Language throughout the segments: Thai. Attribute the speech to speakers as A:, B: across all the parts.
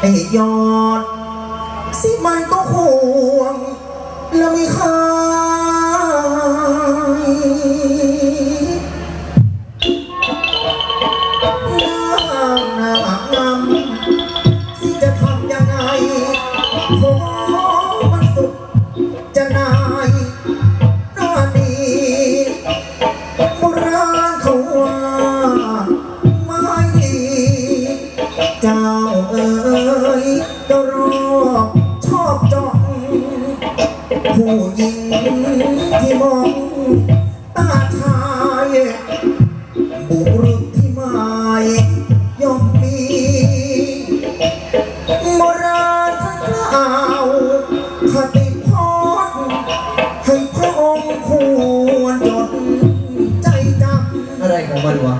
A: ไอ้ยอด สิมันก็ห่วง แล้วไม่คายน้ำหนักน้ำสิจะทำยังไงขอ เจ้าเอ๋ยก็รอบชอบจองผู้หญิงที่มองตาชายบุรุษที่หมายย่อมมีโบราณท่านกล่าวคติพจน์ให้พระองค์ควรจดใจจำ
B: อะไรของมันวะ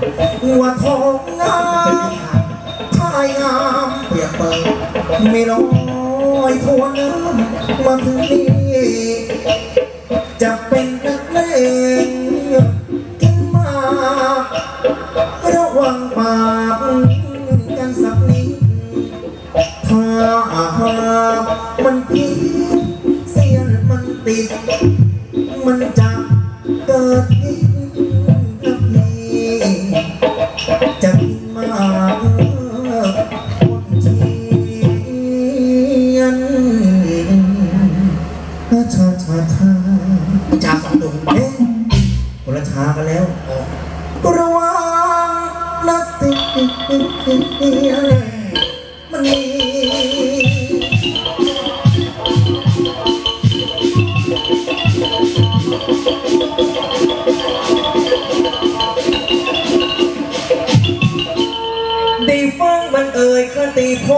B: า
A: ยงาม
B: เปียบเปรย
A: ไม่ลอยทวนน้ำมาถึงนี่จะเป็นนักเลงกินมากระวังปากกันสักนิดถ้าหากมันพิษเสียนมันติด มันจะ
B: ชาสองดวง
A: เอ๊ะคนละชากันแล้วกระวังนะสิมันมีได้ฟังมันเอ่ยคติพ